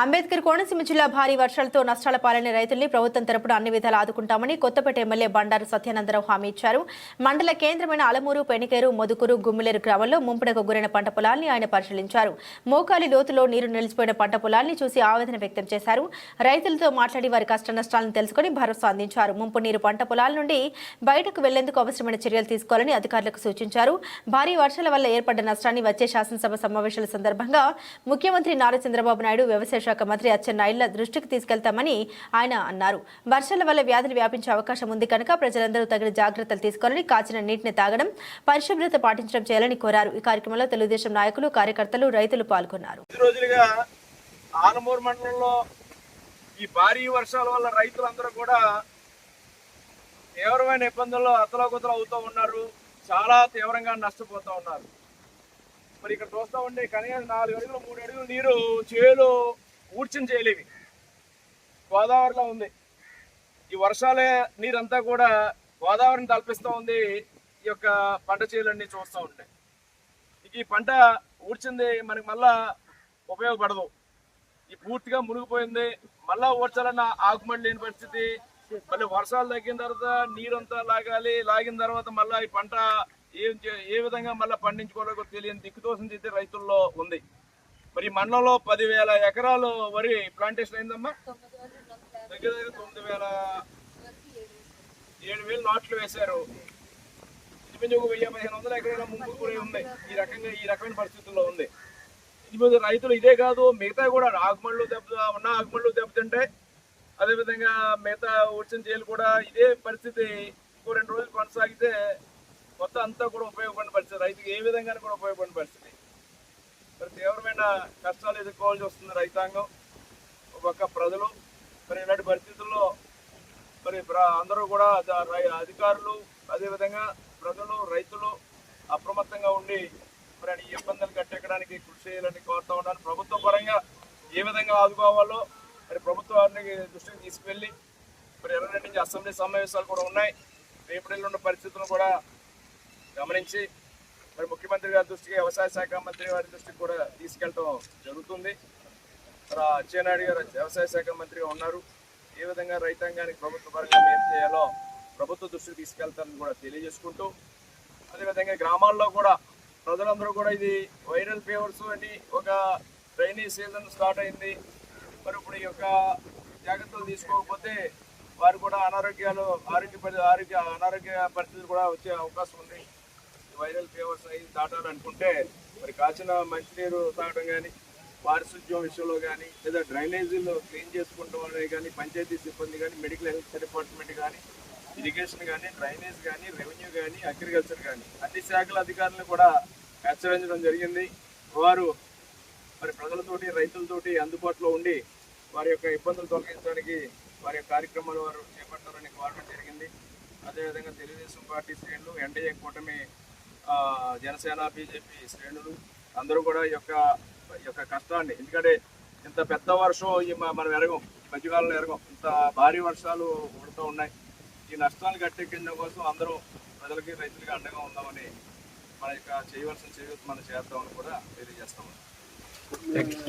అంబేద్కర్ కోనసీమ జిల్లా భారీ వర్షాలతో నష్టాల పాలైన రైతుల్ని ప్రభుత్వం తరపున అన్ని విధాలు ఆదుకుంటామని కొత్తపేట ఎమ్మెల్యే బండారు సత్యానందరావు హామీ ఇచ్చారు. మండల కేంద్రమైన అలమూరు పెనికేరు మొదుకూరు గుమ్మిలేరు గ్రామంలో ముంపునకు గురైన పంట పొలాల్ని ఆయన పరిశీలించారు. మోకాలి లోతులో నీరు నిలిచిపోయిన పంట పొలాల్ని చూసి ఆవేదన వ్యక్తం చేశారు. రైతులతో మాట్లాడి వారి కష్ట నష్టాలను తెలుసుకుని భరోసా అందించారు. ముంపు నీరు పంట పొలాల నుండి బయటకు వెళ్ళేందుకు అవసరమైన చర్యలు తీసుకోవాలని అధికారులకు సూచించారు. భారీ వర్షాల వల్ల ఏర్పడ్డ నష్టాన్ని వచ్చే శాసనసభ సమావేశాల సందర్భంగా ముఖ్యమంత్రి నారా చంద్రబాబు నాయుడు వ్యవసాయ శాఖ మంత్రి అచ్చెన్నాయుళ్ళ దృష్టికి తీసుకెళ్తామని ఆయన అన్నారు. వర్షాల వల్ల వ్యాధులు వ్యాపించే అవకాశం ఉంది కనుక ప్రజలందరూ తగిన జాగ్రత్తలు తీసుకోవాలని కాచిన నీటిని తాగడం పరిశుభ్రత పాటించడం చేయాలని కోరారు. ఈ కార్యక్రమంలో తెలుగుదేశం నాయకులు కార్యకర్తలు రైతులు పాల్గొన్నారు. రోజులుగా ఆనమూరు మండలంలో ఈ భారీ వర్షాల వల్ల రైతులందరూ కూడా తీవ్రమైన ఇబ్బందుల్లో అతలాకుతలు అవుతూ ఉన్నారు. చాలా తీవ్రంగా నష్టపోతూ ఉన్నారు. మరి ఇక్కడ చూస్తూ ఉండే కనీసం నాలుగు అడుగులు మూడు అడుగులు నీరు చేలు ఊడ్చిన చేయలేవి గోదావరిలో ఉంది. ఈ వర్షాలే నీరంతా కూడా గోదావరిని తలపిస్తూ ఉంది ఈ యొక్క పంట చేలన్నీ చూస్తూ ఉంటాయి ఇక ఈ పంట ఊడ్చింది మనకి మళ్ళా ఉపయోగపడదు. ఈ పూర్తిగా మునిగిపోయింది. మళ్ళా ఊడ్చాలన్న ఆకుమడి లేని పరిస్థితి. మళ్ళీ వర్షాలు తగ్గిన తర్వాత నీరంతా లాగాలి. లాగిన తర్వాత మళ్ళీ ఈ పంట ఏం ఏ విధంగా మళ్ళీ పండించుకోవాలో తెలియని దిక్కుదోసం చేసే రైతుల్లో ఉంది. మరి మండలంలో పదివేల ఎకరాలు వరి ప్లాంటేషన్ అయిందమ్మా? దగ్గర దగ్గర తొమ్మిది వేల ఏడు వేలు నాట్లు వేశారు. ఇంచుమించు ఒక వెయ్యి పదిహేను వందల ఎకరాల ముంపు కూడా ఉంది. ఈ రకంగా ఈ రకమైన పరిస్థితుల్లో ఉంది. ఇంచుమించు రైతులు ఇదే కాదు మిగతా కూడా ఆకుమళ్ళు దెబ్బ ఉన్న ఆకుమళ్ళు దెబ్బతింటే అదేవిధంగా మిగతా వచ్చిన చేలు కూడా ఇదే పరిస్థితి. ఇంకో రెండు రోజులు కొనసాగితే మొత్తం అంతా కూడా ఉపయోగపడిన పరిస్థితి. రైతుకి ఏ విధంగా కూడా ఉపయోగపడిన పరిస్థితి. తీవ్రమైన కష్టాలు ఎదుర్కోవాల్సి వస్తుంది రైతాంగం. ఒక ప్రజలు మరి ఇలాంటి పరిస్థితుల్లో మరి ప్ర- అందరూ కూడా రై- అధికారులు అదేవిధంగా ప్రజలు రైతులు అప్రమత్తంగా ఉండి మరి ఈ ఇబ్బందులు కట్టెక్కడానికి కృషి చేయాలని కోరుతా ఉన్నాను. ప్రభుత్వ పరంగా ఏ విధంగా ఆదుకోవాలో మరి ప్రభుత్వానికి దృష్టికి తీసుకువెళ్ళి మరి ఇరవై నుంచి అసెంబ్లీ సమావేశాలు కూడా ఉన్నాయి. రేపటిలో ఉన్న పరిస్థితులను కూడా గమనించి మరి ముఖ్యమంత్రి గారి దృష్టికి వ్యవసాయ శాఖ మంత్రి వారి దృష్టికి కూడా తీసుకెళ్ళటం జరుగుతుంది. మరి అచ్చెన్నాయుడు గారు వ్యవసాయ శాఖ మంత్రిగా ఉన్నారు. ఏ విధంగా రైతాంగానికి ప్రభుత్వ పరంగా ఏం చేయాలో ప్రభుత్వ దృష్టికి తీసుకెళ్తారని కూడా తెలియజేసుకుంటూ అదేవిధంగా గ్రామాల్లో కూడా ప్రజలందరూ కూడా ఇది వైరల్ ఫీవర్స్ అని ఒక రైనీ సీజన్ స్టార్ట్ అయింది. మరి ఇప్పుడు ఈ యొక్క జాగ్రత్తలు తీసుకోకపోతే వారు కూడా అనారోగ్యాలు ఆరోగ్య పరి ఆరోగ్య అనారోగ్య పరిస్థితులు కూడా వచ్చే అవకాశం ఉంది. వైరల్ ఫీవర్స్ అవి దాటాలనుకుంటే మరి కాచిన మంచినీరు తాగడం కానీ పారిశుద్ధ్యం విషయంలో కానీ లేదా డ్రైనేజీలు క్లీన్ చేసుకుంటాం వాళ్ళే కానీ పంచాయతీ సిబ్బంది కానీ మెడికల్ హెల్త్ డిపార్ట్మెంట్ కానీ ఇరిగేషన్ కానీ డ్రైనేజ్ కానీ రెవెన్యూ కానీ అగ్రికల్చర్ కానీ అన్ని శాఖల అధికారులను కూడా హెచ్చరించడం జరిగింది. వారు మరి ప్రజలతోటి రైతులతోటి అందుబాటులో ఉండి వారి యొక్క ఇబ్బందులు తొలగించడానికి వారి యొక్క కార్యక్రమాలు వారు చేపట్టాలని కోరడం జరిగింది. అదేవిధంగా తెలుగుదేశం పార్టీ శ్రేణులు ఎన్డీఏ కూటమి జనసేన బీజేపీ శ్రేణులు అందరూ కూడా ఈ యొక్క యొక్క కష్టాన్ని. ఎందుకంటే ఇంత పెద్ద వర్షం ఈ మనం ఎరగం. మధ్యకాలంలో ఎరగం. ఇంత భారీ వర్షాలు పడుతూ ఉన్నాయి. ఈ నష్టాలు కట్టెక్కించడం కోసం అందరూ ప్రజలకి రైతులకి అండగా ఉందామని మన యొక్క చేయవలసిన చేయవచ్చు మనం చేద్దామని కూడా తెలియజేస్తాము